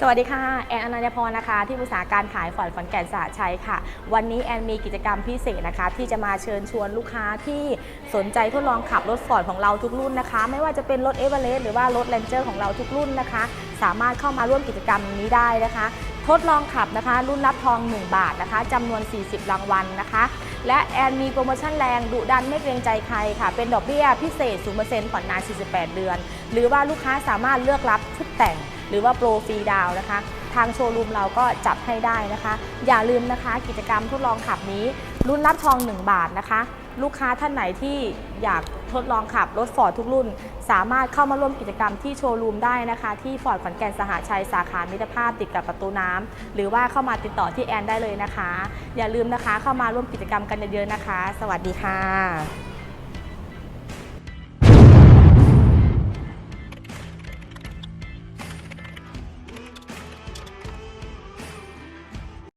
สวัสดีค่ะ แอนอนันยพรนะคะ ที่ปรึกษาการขายฟอร์ดขอนแก่นสหชัยค่ะ วันนี้แอนมีกิจกรรมพิเศษนะคะ ที่จะมาเชิญชวนลูกค้าที่สนใจทดลองขับรถฟอร์ดของเราทุกรุ่นนะคะ ไม่ว่าจะเป็นรถเอเวอเรสต์หรือว่ารถแรนเจอร์ของเราทุกรุ่นนะคะ สามารถเข้ามาร่วมกิจกรรมนี้ได้นะคะ ทดลองขับนะคะ รุ่นรับทอง 1 บาทนะคะจำนวน 40 รางวัลนะคะ และแอนมีโปรโมชั่นแรงดุดันไม่เกรงใจใครค่ะ เป็นดอกเบี้ยพิเศษ0%ผ่อนนาน 48 เดือน หรือว่าลูกค้าสามารถเลือกรับชุดแต่ง หรือว่าโปรฟรีดาวนะคะ ทางโชว์รูมเราก็จับให้ได้นะคะ อย่าลืมนะคะ กิจกรรมทดลองขับนี้รุ่นรับทอง 1 บาทนะคะ ลูกค้าท่านไหนที่อยากทดลองขับรถฟอร์ดทุกรุ่น สามารถเข้ามาร่วมกิจกรรมที่โชว์รูมได้นะคะ ที่ฟอร์ดขอนแก่นสหชัยสาขามิตรภาพติดกับประตูน้ำหรือว่าเข้ามาติดต่อที่แอนได้เลยนะคะ อย่าลืมนะคะเข้ามาร่วมกิจกรรมกันเยอะๆนะคะ สวัสดีค่ะ